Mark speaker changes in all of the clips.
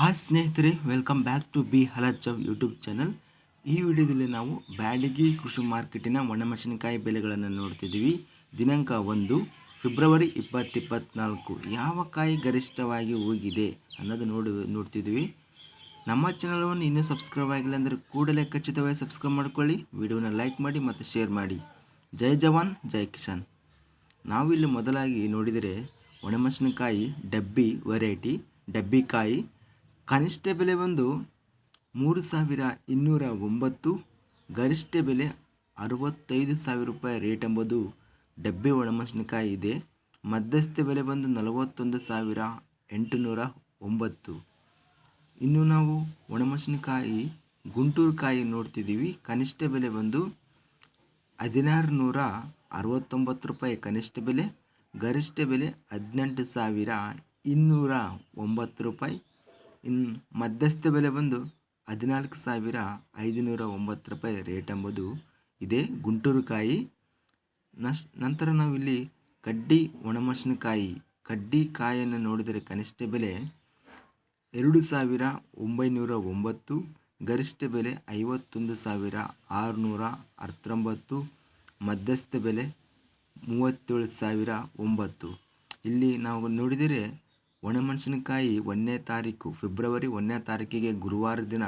Speaker 1: Hi ಸ್ನೇಹಿತರೆ welcome back to ಬಿ ಹಲಚವ್ ಯೂಟ್ಯೂಬ್ ಚಾನಲ್ ಈ ವಿಡಿಯೋದಲ್ಲಿ ನಾವು ಬ್ಯಾಡಗಿ ಕೃಷಿ ಮಾರ್ಕೆಟಿನ ಒಣಮೆಣಸಿನಕಾಯಿ ಬೆಲೆಗಳನ್ನು ನೋಡ್ತಿದ್ದೀವಿ. ದಿನಾಂಕ ಒಂದು, ಫೆಬ್ರವರಿ ಇಪ್ಪತ್ತಿಪ್ಪತ್ನಾಲ್ಕು. ಯಾವ ಕಾಯಿ ಗರಿಷ್ಠವಾಗಿ ಹೋಗಿದೆ ಅನ್ನೋದು ನೋಡಿ, ನೋಡ್ತಿದ್ದೀವಿ. ನಮ್ಮ ಚಾನಲನ್ನು ಇನ್ನೂ ಸಬ್ಸ್ಕ್ರೈಬ್ ಆಗಿಲ್ಲ ಅಂದರೆ ಕೂಡಲೇ ಖಚಿತವಾಗಿ ಸಬ್ಸ್ಕ್ರೈಬ್ ಮಾಡ್ಕೊಳ್ಳಿ. ವಿಡಿಯೋನ ಲೈಕ್ ಮಾಡಿ ಮತ್ತು ಶೇರ್ ಮಾಡಿ. ಜೈ ಜವಾನ್, ಜೈ ಕಿಸಾನ್. ನಾವಿಲ್ಲಿ ಮೊದಲಾಗಿ ನೋಡಿದರೆ ಒಣಮೆಣಸಿನಕಾಯಿ ಡಬ್ಬಿ ವೆರೈಟಿ ಡಬ್ಬಿಕಾಯಿ ಕನಿಷ್ಠ ಬೆಲೆ ಬಂದು ಮೂರು ಸಾವಿರ ಇನ್ನೂರ ಒಂಬತ್ತು, ಗರಿಷ್ಠ ಬೆಲೆ ಅರವತ್ತೈದು ಸಾವಿರ ರೂಪಾಯಿ ರೇಟ್ ಎಂಬುದು ಡಬ್ಬೆ ಒಣಮೆಣಸಿನಕಾಯಿ ಇದೆ. ಮಧ್ಯಸ್ಥ ಬೆಲೆ ಬಂದು ನಲವತ್ತೊಂದು ಸಾವಿರ ಎಂಟುನೂರ ಒಂಬತ್ತು. ಇನ್ನು ನಾವು ಒಣಮೆಣಸಿನಕಾಯಿ, ಗುಂಟೂರು ಕಾಯಿ ನೋಡ್ತಿದ್ದೀವಿ. ಕನಿಷ್ಠ ಬೆಲೆ ಬಂದು ಹದಿನಾರು ನೂರ ಅರವತ್ತೊಂಬತ್ತು ರೂಪಾಯಿ ಕನಿಷ್ಠ ಬೆಲೆ, ಗರಿಷ್ಠ ಬೆಲೆ ಹದಿನೆಂಟು ಸಾವಿರ ಇನ್ನೂರ ಒಂಬತ್ತು ರೂಪಾಯಿ. ಇನ್ನು ಮಧ್ಯಸ್ಥ ಬೆಲೆ ಬಂದು ಹದಿನಾಲ್ಕು ಸಾವಿರ ಐದುನೂರ ಒಂಬತ್ತು ರೂಪಾಯಿ ರೇಟ್ ಎಂಬುದು ಇದೆ ಗುಂಟೂರು ಕಾಯಿ. ನಶ್, ನಂತರ ನಾವಿಲ್ಲಿ ಕಡ್ಡಿ ಒಣಮೆಣಸಿನಕಾಯಿ, ಕಡ್ಡಿ ಕಾಯನ್ನು ನೋಡಿದರೆ ಕನಿಷ್ಠ ಬೆಲೆ ಎರಡು ಸಾವಿರ ಒಂಬೈನೂರ ಒಂಬತ್ತು, ಗರಿಷ್ಠ ಬೆಲೆ ಐವತ್ತೊಂದು ಸಾವಿರ ಆರುನೂರ ಹತ್ತೊಂಬತ್ತು ಮಧ್ಯಸ್ಥ ಬೆಲೆ ಮೂವತ್ತೇಳು ಸಾವಿರ ಒಂಬತ್ತು. ಇಲ್ಲಿ ನಾವು ನೋಡಿದರೆ ಒಣಮೆಣಸಿನಕಾಯಿ ಒಂದನೇ ತಾರೀಕು, ಫೆಬ್ರವರಿ ಒಂದನೇ ತಾರೀಕಿಗೆ ಗುರುವಾರ ದಿನ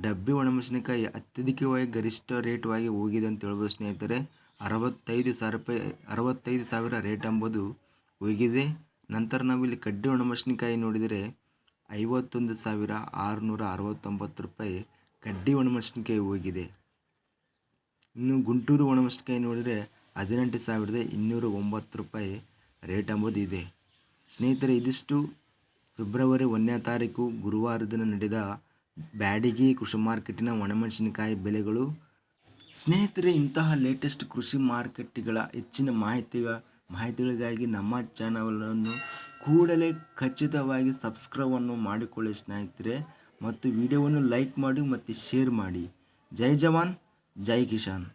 Speaker 1: ಡಬ್ಬಿ ಒಣಮೆಣಸಿನಕಾಯಿ ಅತ್ಯಧಿಕವಾಗಿ, ಗರಿಷ್ಠ ರೇಟ್ವಾಗಿ ಹೋಗಿದೆ ಅಂತ ಹೇಳ್ಬೋದು ಸ್ನೇಹಿತರೆ. ಅರವತ್ತೈದು ಸಾವಿರ ರೂಪಾಯಿ, ಅರವತ್ತೈದು ಸಾವಿರ ರೇಟ್ ಎಂಬುದು ಹೋಗಿದೆ. ನಂತರ ನಾವಿಲ್ಲಿ ಕಡ್ಡಿ ಒಣಮೆಣಸಿನಕಾಯಿ ನೋಡಿದರೆ ಐವತ್ತೊಂದು ಸಾವಿರ ಆರುನೂರ ಅರವತ್ತೊಂಬತ್ತು ರೂಪಾಯಿ ಕಡ್ಡಿ ಒಣಮೆಣಸಿನಕಾಯಿ ಹೋಗಿದೆ. ಇನ್ನು ಗುಂಟೂರು ಒಣಮೆಣಸಿನಕಾಯಿ ನೋಡಿದರೆ ಹದಿನೆಂಟು ಸಾವಿರದ ಇನ್ನೂರ ಒಂಬತ್ತು ರೂಪಾಯಿ ರೇಟ್ ಎಂಬುದು ಇದೆ. ಸ್ನೇಹಿತರೆ, ಇದಿಷ್ಟು ಫೆಬ್ರವರಿ ಒಂದನೇ ತಾರೀಕು ಗುರುವಾರ ದಿನ ನಡೆದ ಬ್ಯಾಡಿಗೆ ಕೃಷಿ ಮಾರ್ಕೆಟಿನ ಒಣಮೆಣಸಿನಕಾಯಿ ಬೆಲೆಗಳು. ಸ್ನೇಹಿತರೆ, ಇಂತಹ ಲೇಟೆಸ್ಟ್ ಕೃಷಿ ಮಾರ್ಕೆಟ್ಗಳ ಹೆಚ್ಚಿನ ಮಾಹಿತಿಗ, ಮಾಹಿತಿಗಳಿಗಾಗಿ ನಮ್ಮ ಚಾನಲನ್ನು ಕೂಡಲೇ ಖಚಿತವಾಗಿ ಸಬ್ಸ್ಕ್ರೈಬನ್ನು ಮಾಡಿಕೊಳ್ಳಿ ಸ್ನೇಹಿತರೆ. ಮತ್ತು ವಿಡಿಯೋವನ್ನು ಲೈಕ್ ಮಾಡಿ ಮತ್ತು ಶೇರ್ ಮಾಡಿ. ಜೈ ಜವಾನ್, ಜೈ ಕಿಶಾನ್